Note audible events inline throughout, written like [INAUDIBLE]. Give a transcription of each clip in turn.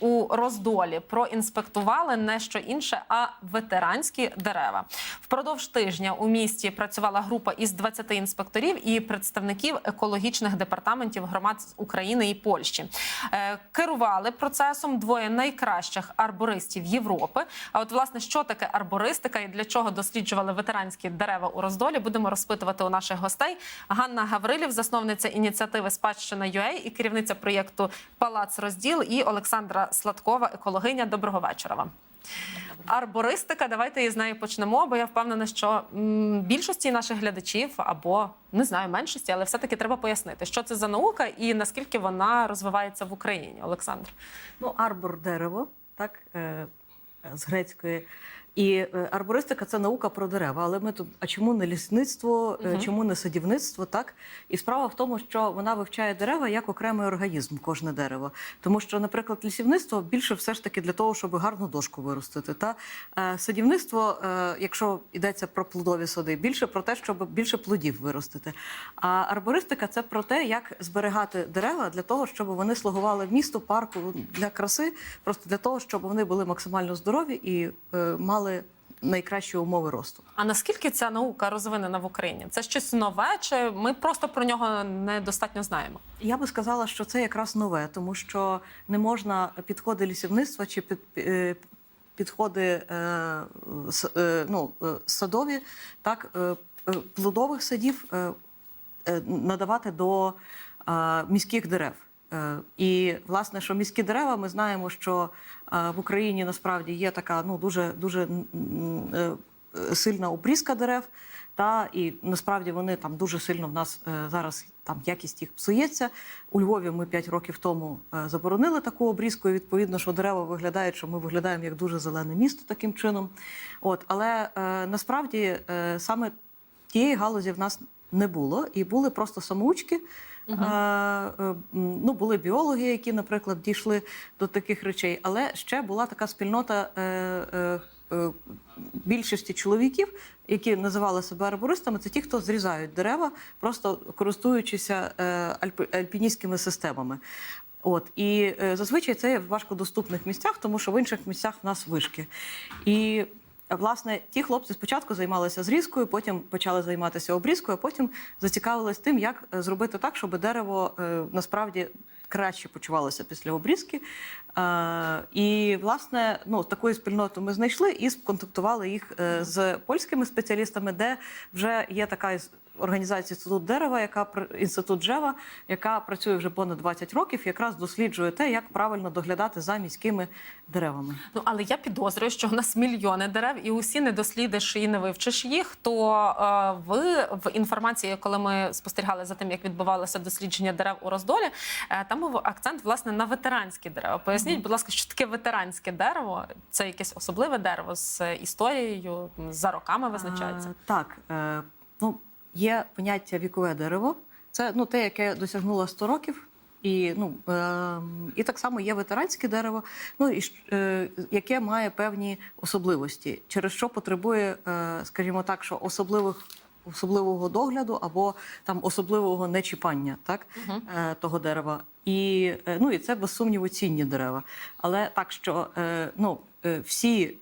У роздолі проінспектували не що інше, а ветеранські дерева. Впродовж тижня у місті працювала група із 20 інспекторів і представників екологічних департаментів громад України і Польщі. Е, Керували процесом двоє найкращих арбористів Європи. А от власне, що таке арбористика і для чого досліджували ветеранські дерева у роздолі, будемо розпитувати у наших гостей. Ганна Гаврилів, засновниця ініціативи Спадщина UA і керівниця проєкту Палац Розділ і Олександра Сладкова, екологиня. Доброго вечора вам. Арбористика, давайте із нею почнемо, бо я впевнена, що більшості наших глядачів або не знаю меншості, але все-таки треба пояснити, що це за наука і наскільки вона розвивається в Україні. Олександр. Ну, арбор дерево, так, е, з грецької. І е, арбористика це наука про дерева. Але ми тут, а чому не лісництво, Мгм. чому не садівництво? Так і справа в тому, що вона вивчає дерева як окремий організм, кожне дерево. Тому що, наприклад, лісівництво більше все ж таки для того, щоб гарну дошку виростити. Та е, садівництво, якщо йдеться про плодові сади, більше про те, щоб більше плодів виростити. А арбористика це про те, як зберегати дерева для того, щоб вони слугували місту, парку для краси, просто для того, щоб вони були максимально здорові і е, мали найкращі умови росту. А наскільки ця наука розвинена в Україні? Це щось нове, чи ми просто про нього недостатньо знаємо? Я би сказала, що це якраз нове, тому що не можна підходи лісівництва чи під, е, підходи е, е, ну, садові, так, плодових садів надавати до міських дерев. Е, І власне, що міські дерева, ми знаємо, що е, в Україні насправді є така ну дуже дуже е, сильна обрізка дерев. Та і насправді вони там дуже сильно в нас зараз там якість їх псується. У Львові ми 5 років тому заборонили таку обрізку. І відповідно, що дерева виглядають, що ми виглядаємо як дуже зелене місто таким чином. От, але насправді саме тієї галузі в нас не було, і були просто самоучки. Мгм. Е, е, ну, були біологи, які, наприклад, дійшли до таких речей, але ще була така спільнота е, е, е, більшості чоловіків, які називали себе арбористами. Це ті, хто зрізають дерева, просто користуючися альпіністськими системами. От і зазвичай це є в важкодоступних місцях, тому що в інших місцях в нас вишки. І власне ті хлопці спочатку займалися зрізкою, потім почали займатися обрізкою, а потім зацікавились тим, як е, зробити так, щоб дерево е, насправді краще почувалося після обрізки. Е, і власне, ну такою спільноту ми знайшли і сконтактували їх з польськими спеціалістами, де вже є така організація інститут дерева, яка інститут Джева, яка працює вже понад 20 років, якраз досліджує те, як правильно доглядати за міськими деревами. Ну але я підозрюю, що в нас мільйони дерев, і усі не дослідиш і не вивчиш їх. То е, ви в інформації, коли ми спостерігали за тим, як відбувалося дослідження дерев у роздолі, е, там був акцент власне на ветеранські дерева. Поясніть, будь ласка, що таке ветеранське дерево? Це якесь особливе дерево з історією, за роками визначається. А, так, е, ну, є поняття вікове дерево. Це ну, те, яке досягнуло 100 років. І, ну, е, і так само є ветеранське дерево, ну, і, е, яке має певні особливості, через що потребує, е, скажімо так, що особливих, особливого догляду або там особливого нечіпання так, е, того дерева. І, е, ну, і це без сумніву цінні дерева. Але так, що е, ну, е, всі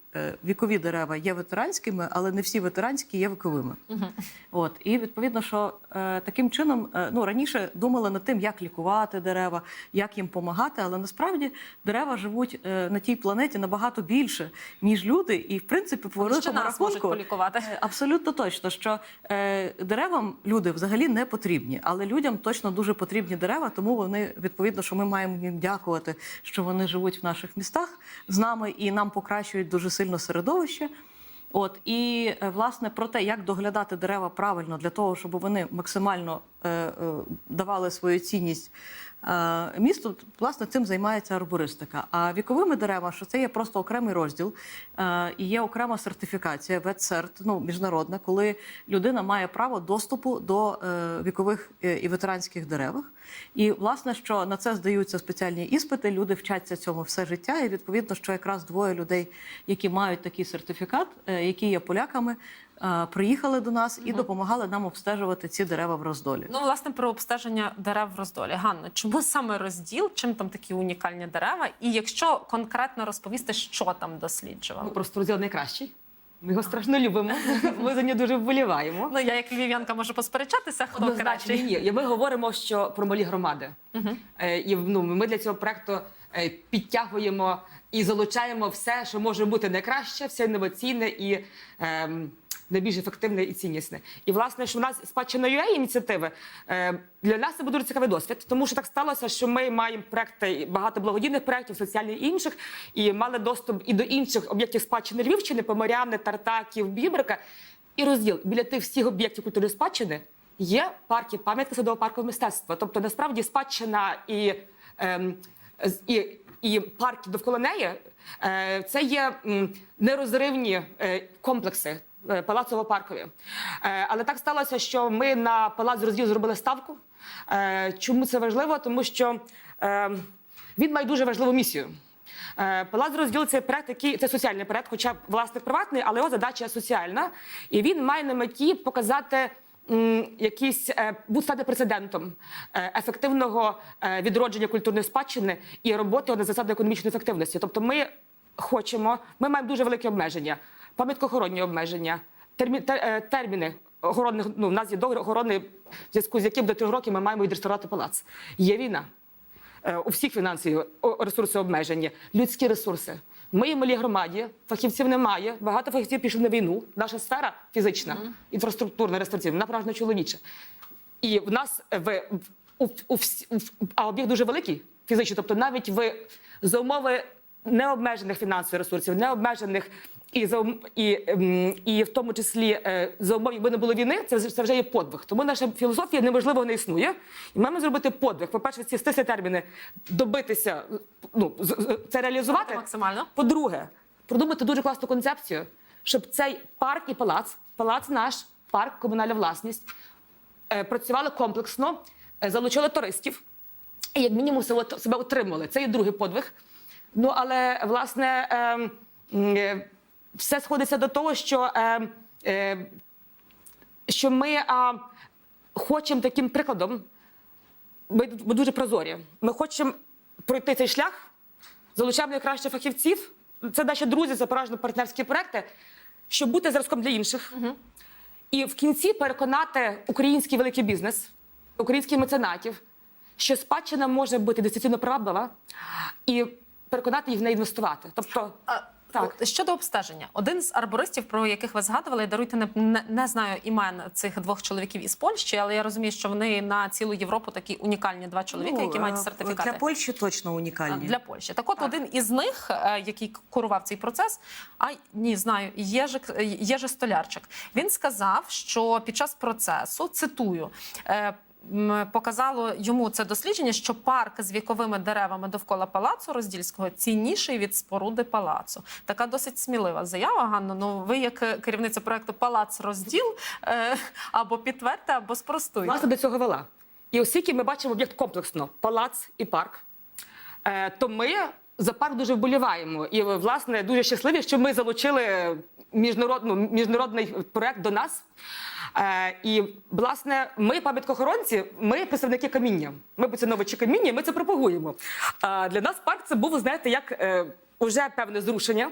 вікові дерева є ветеранськими, але не всі ветеранські є віковими. Мгм. От і відповідно, що е, таким чином е, ну раніше думали над тим, як лікувати дерева, як їм допомагати, але насправді дерева живуть е, на тій планеті набагато більше, ніж люди, і в принципі по рахунку. полікувати. Е, Абсолютно точно, що е, деревам люди взагалі не потрібні, але людям точно дуже потрібні дерева, тому вони відповідно, що ми маємо їм дякувати, що вони живуть в наших містах з нами і нам покращують дуже сильно середовище. От і е, власне про те, як доглядати дерева правильно для того, щоб вони максимально е, е, давали свою цінність місту, власне, цим займається арбористика. А віковими деревами, що це є просто окремий розділ, і є окрема сертифікація, ветсерт, ну міжнародна, коли людина має право доступу до е, вікових е, і ветеранських дерев. І власне, що на це здаються спеціальні іспити, люди вчаться цьому все життя. І відповідно, що якраз двоє людей, які мають такий сертифікат, е, які є поляками, приїхали до нас і допомагали нам обстежувати ці дерева в роздолі. Ну, власне, про обстеження дерев в роздолі. Ганно, чому саме розділ? Чим там такі унікальні дерева? І якщо конкретно розповісти, що там досліджували? Ну, просто розділ найкращий. Ми його страшно любимо. [LAUGHS] Ми за нього дуже вболіваємо. Ну, я як львів'янка можу посперечатися, хто кращий. ні. Ми говоримо, що про малі громади. Е, І ну, ми для цього проекту е, підтягуємо і залучаємо все, що може бути найкраще, все інноваційне і ем, найбільш ефективне і ціннісне. І власне, що в нас спадщина UA ініціативи е, для нас це буде дуже цікавий досвід, тому що так сталося, що ми маємо проекти багато благодійних проєктів, соціальних і інших, і мали доступ і до інших об'єктів спадщини Львівщини, Поморяни, Тартаків, Бібрика. І розділ біля тих всіх об'єктів культурної спадщини є парки, пам'ятки садово-паркового мистецтва. Тобто, насправді, спадщина і, ем, і, і парки довкола неї е, це є нерозривні е, комплекси. Е, Палацово-паркові. Е, Але так сталося, що ми на палац розділ зробили ставку. Е, Чому це важливо? Тому що він має дуже важливу місію. Палац розділ це проект, який це соціальний проект, хоча власник приватний, але його задача соціальна. І він має на меті показати. Якийсь е, стати прецедентом ефективного відродження культурної спадщини і роботи на засади економічної ефективності. Тобто, ми хочемо, ми маємо дуже великі обмеження, пам'яткоохоронні обмеження, термі, те- е, терміни охоронних. Ну, в нас є договір охорони, в зв'язку з яким до трьох років ми маємо відреставрувати палац. Є війна. Е, у всіх фінансові ресурси обмежені, людські ресурси. В моїй малій громаді фахівців немає. Багато фахівців пішли на війну. Наша сфера фізична, інфраструктурна, реставраційна, вона переважно чоловіча. І в нас в, в, у, у, в- а об'єкт дуже великий фізично. Тобто, навіть в за умови необмежених фінансових ресурсів, необмежених і за і, ем, і в тому числі е, за умов, якби не було війни, це, це вже є подвиг. Тому наша філософія неможливо не існує. І маємо зробити подвиг. По-перше, ці стисли терміни добитися, ну це реалізувати. Максимально. По-друге, продумати дуже класну концепцію, щоб цей парк і палац, палац наш, парк, комунальна власність, е, працювали комплексно, е, залучили туристів і як мінімум себе, отримали. Це є другий подвиг. Ну але власне ем, е, все сходиться до того, що, ем, е, що ми а, хочемо таким прикладом. Ми, ми дуже прозорі. Ми хочемо пройти цей шлях, залучаємо найкращих фахівців. Це наші друзі, це переважно партнерські проекти, щоб бути зразком для інших. І в кінці переконати український великий бізнес, українських меценатів, що спадщина може бути дистанційно приваблива, і переконати їх в неї інвестувати. Тобто, А, Так. Щодо обстеження, один з арбористів, про яких ви згадували, даруйте не, не, не знаю імен цих двох чоловіків із Польщі, але я розумію, що вони на цілу Європу такі унікальні два чоловіка, які мають е, сертифікати. Для Польщі точно унікальні. Для Польщі. Так от один із них, е, який курував цей процес, а ні, знаю, Єжик, Єжи Столярчик, він сказав, що під час процесу, цитую, е, показало йому це дослідження, що парк з віковими деревами довкола палацу роздільського цінніший від споруди палацу. Така досить смілива заява, Ганно. Ну ви, як е, керівниця проекту Палац розділ, е, або підтвердьте, або спростуйте. власне до цього вела. І оскільки ми бачимо об'єкт комплексно, палац і парк, е, то ми за парк дуже вболіваємо. І, власне, дуже щасливі, що ми залучили міжнародну, міжнародний проект до нас. Е, і, власне, ми, пам'яткохоронці, ми представники каміння. Ми поціновувачі каміння, ми це пропагуємо. А для нас парк це був, знаєте, як е, уже певне зрушення.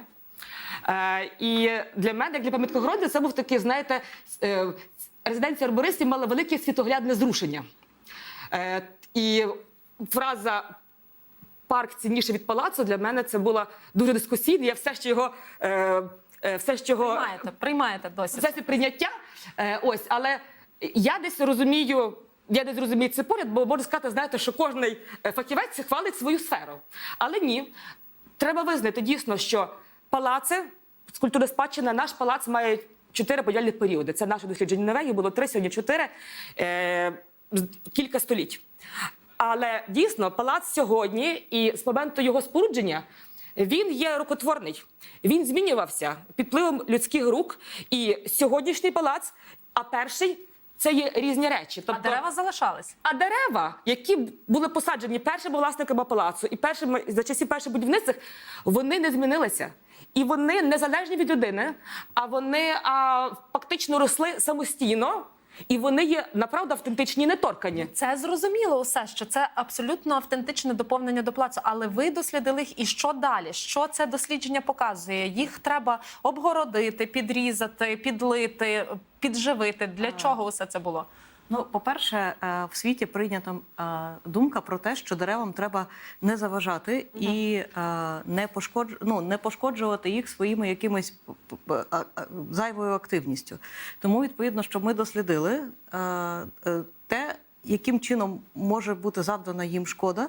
Е, і для мене, як для пам'яткохоронця, це був такий, знаєте, е, резиденція арбористів мала велике світоглядне зрушення. Е, і фраза парк цінніше від палацу для мене це була дуже дискусійна. Я все ще його. Е, е, все ще його Приймаєте, приймаєте досі. процесі прийняття. Е, ось, але я десь розумію. Я десь розумію це поряд, бо можу сказати, знаєте, що е, фахівець хвалить свою сферу. Але ні, треба визнати дійсно, що палаци з культури спадщина, наш палац має чотири подільних періоди. Це наше дослідження Норвегії, було три, сьогодні чотири, е, кілька століть. Але дійсно, палац сьогодні і з моменту його спорудження він є рукотворний. Він змінювався під впливом людських рук. І сьогоднішній палац, а перший це є різні речі. А дерева залишались. а дерева, які були посаджені першими власниками палацу і першими за часів перших будівництв, вони не змінилися. І вони незалежні від людини, а вони а, фактично росли самостійно, і вони є направду автентичні неторкані. Це зрозуміло усе, що це абсолютно автентичне доповнення до плацу. Але ви дослідили їх, і що далі? Що це дослідження показує? Їх треба обгородити, підрізати, підлити, підживити. Для чого усе це було? Ну, по-перше, е, в світі прийнята е, думка про те, що деревам треба не заважати і е, не пошкодж... ну, не пошкоджувати їх своїми якимись зайвою активністю. Тому, відповідно, що ми дослідили те, яким чином може бути завдана їм шкода.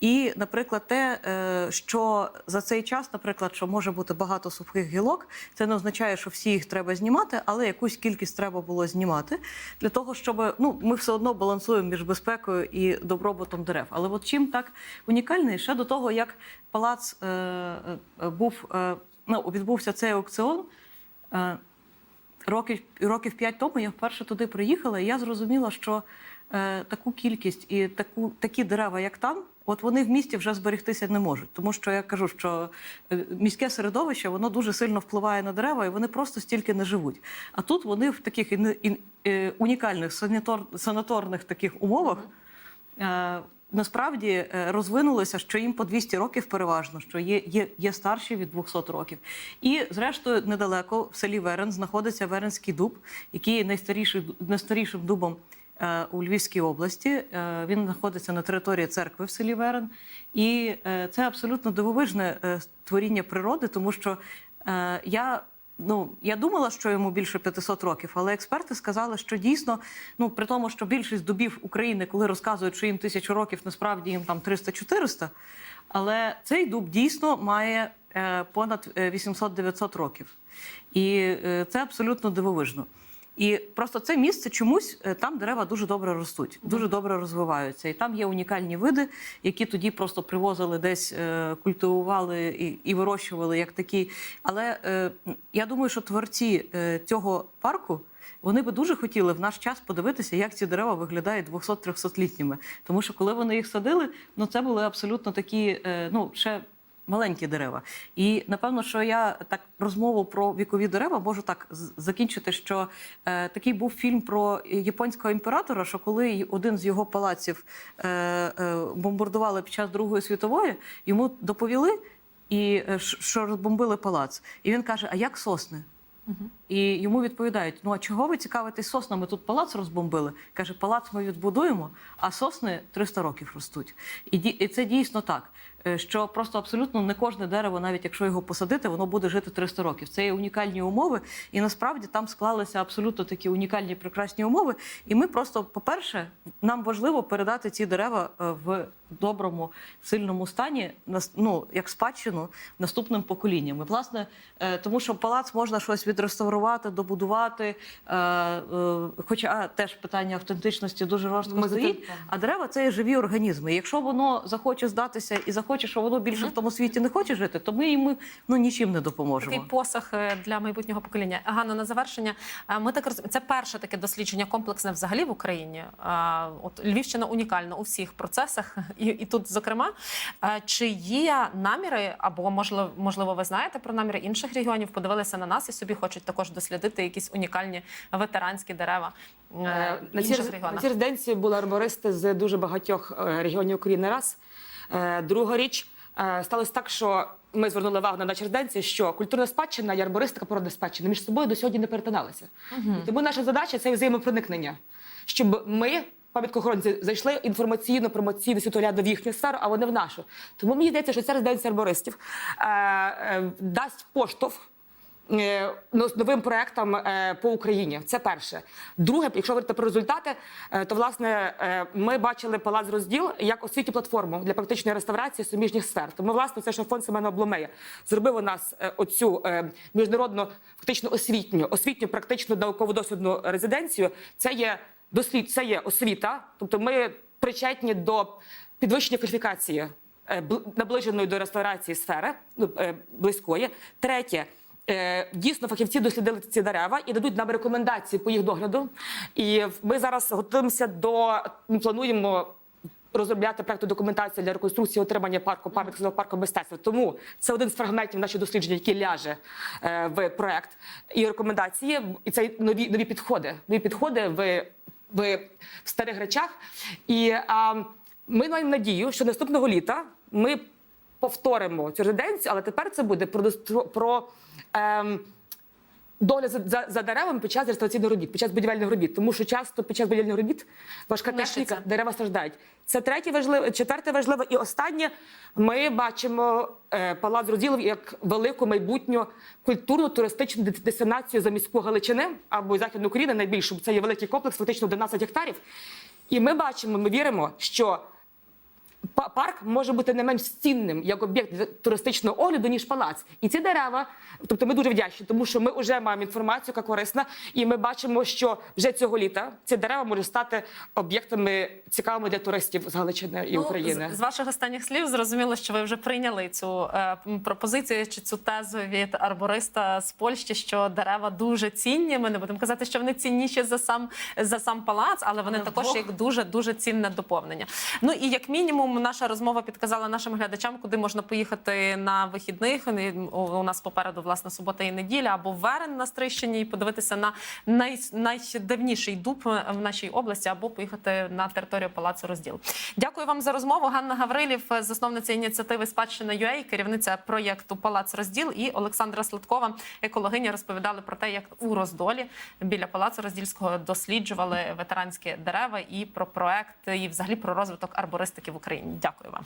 І, наприклад, те, е, що за цей час, наприклад, що може бути багато сухих гілок, це не означає, що всі їх треба знімати, але якусь кількість треба було знімати для того, щоб ну ми все одно балансуємо між безпекою і добробутом дерев. Але от чим так унікальний, ще до того, як палац е, е, був е, ну, відбувся цей аукціон. Е, років, років п'ять тому я вперше туди приїхала, і я зрозуміла, що е, таку кількість і таку, такі дерева, як там, от вони в місті вже зберегтися не можуть. Тому що я кажу, що е, міське середовище воно дуже сильно впливає на дерева, і вони просто стільки не живуть. А тут вони в таких ін, ін, е, унікальних санітор, санаторних таких умовах. Е, Насправді е, розвинулися, що їм по 200 років переважно, що є, є, є старші від 200 років. І, зрештою, недалеко в селі Верен знаходиться Веренський дуб, який є найстаріший, найстарішим дубом е, у Львівській області. Е, він знаходиться на території церкви в селі Верен. І це абсолютно дивовижне творіння природи, тому що я Ну, я думала, що йому більше 500 років, але експерти сказали, що дійсно, ну при тому, що більшість дубів України, коли розказують, що їм тисячу років, насправді їм там 300-400, але цей дуб дійсно має е, понад е, 800-900 років. І е, це абсолютно дивовижно. І просто це місце чомусь е, там дерева дуже добре ростуть, дуже добре розвиваються. І там є унікальні види, які тоді просто привозили десь, е, культивували і, і вирощували як такі. Але е, я думаю, що творці цього парку. Вони би дуже хотіли в наш час подивитися, як ці дерева виглядають 200-300-літніми. Тому що коли вони їх садили, ну це були абсолютно такі, ну ще маленькі дерева. І напевно, що я так розмову про вікові дерева можу так закінчити, що е, такий був фільм про японського імператора, що коли один з його палаців е, е, бомбардували під час Другої світової, йому доповіли, і е, що розбомбили палац. І він каже: А як сосни? І йому відповідають: ну а чого ви цікавитесь соснами? Тут палац розбомбили. Каже, палац ми відбудуємо, а сосни 300 років ростуть. І, і це дійсно так. Е, Що просто абсолютно не кожне дерево, навіть якщо його посадити, воно буде жити 300 років. Це є унікальні умови, і насправді там склалися абсолютно такі унікальні прекрасні умови. І ми просто, по-перше, нам важливо передати ці дерева е, в доброму, сильному стані, ну, як спадщину наступним поколінням. І, власне, е, тому що палац можна щось відреставрувати, добудувати. е, е, Хоча теж питання автентичності дуже те- стоїть. А дерева це живі організми. І Якщо воно захоче здатися і захоче, що воно більше в тому світі не хоче жити, то ми йому ну нічим не допоможемо. Такий посах для майбутнього покоління. Ганно, на завершення. Ми так роз... це перше таке дослідження комплексне взагалі в Україні. От Львівщина унікальна у всіх процесах, і, і тут, зокрема. Е, Чи є наміри, або можливо, можливо, ви знаєте про наміри інших регіонів, подивилися на нас і собі хочуть також дослідити якісь унікальні ветеранські дерева е, Е, На цій, інших на регіонах. цій резиденції були арбористи з дуже багатьох регіонів України. Раз Е, друга річ е, сталося так, що ми звернули увагу на нашій резиденції, що культурна спадщина і арбористика природна спадщина між собою до сьогодні не перетиналися. І тому наша задача це взаємопроникнення, щоб ми. Пам'яткоохоронці зайшли інформаційно-промоційну світогляду в їхню сферу, а вони в нашу. Тому мені здається, що ця резиденція арбористів е, е, дасть поштовх е, ну, новим проектам е, по Україні. Це перше. Друге, якщо говорити про результати, е, то власне ми бачили палац розділ як освітню платформу для практичної реставрації суміжних сфер. Тому, власне, це що фонд Семена Обломея зробив у нас оцю міжнародну фактично освітню, освітню, практичну науково дослідну резиденцію. Це є дослід, це є освіта. Тобто, ми причетні до підвищення кваліфікації е, бл- наближеної до реставрації сфери, ну, е, близької. Третє. Е, Дійсно, фахівці дослідили ці дерева і дадуть нам рекомендації по їх догляду. І ми зараз готуємося до ми плануємо розробляти проекту документацію для реконструкції отримання парку пам'яток парку мистецтва. Тому це один з фрагментів нашого дослідження, який ляже в проект і рекомендації. І це нові нові підходи. Нові підходи в, в, в старих речах. І а, ми маємо надію, що наступного літа ми повторимо цю резиденцію, але тепер це буде про, про ем, догляд за, за, за деревами під час реставраційних робіт, під час будівельних робіт. Тому що часто під час будівельних робіт важка Нищиться. техніка, дерева страждають. Це третє важливе, четверте важливе і останнє. Ми бачимо е, палац розділів як велику майбутню культурну туристичну де- дестинацію за міську Галичини або Західну Україну найбільшу. Це є великий комплекс, фактично 11 гектарів. І ми бачимо, ми віримо, що парк може бути не менш цінним як об'єкт для туристичного огляду, ніж палац. І ці дерева, тобто ми дуже вдячні, тому що ми вже маємо інформацію, яка корисна, і ми бачимо, що вже цього літа ці дерева можуть стати об'єктами цікавими для туристів з Галичини і України. Ну, з, з ваших останніх слів зрозуміло, що ви вже прийняли цю е, пропозицію чи цю тезу від арбориста з Польщі, що дерева дуже цінні. Ми не будемо казати, що вони цінніші за сам за сам палац, але вони також як дуже дуже цінне доповнення. Ну і як мінімум, наша розмова підказала нашим глядачам, куди можна поїхати на вихідних. У нас попереду власне субота і неділя або верен на Стрищині і подивитися на най, найдавніший дуб в нашій області, або поїхати на територію палацу розділ. Дякую вам за розмову. Ганна Гаврилів, засновниця ініціативи Спадщина UA, керівниця проєкту Палац Розділ і Олександра Сладкова, екологиня, розповідали про те, як у роздолі біля палацу роздільського досліджували ветеранські дерева і про проект, і взагалі про розвиток арбористики в Україні. Дякую вам.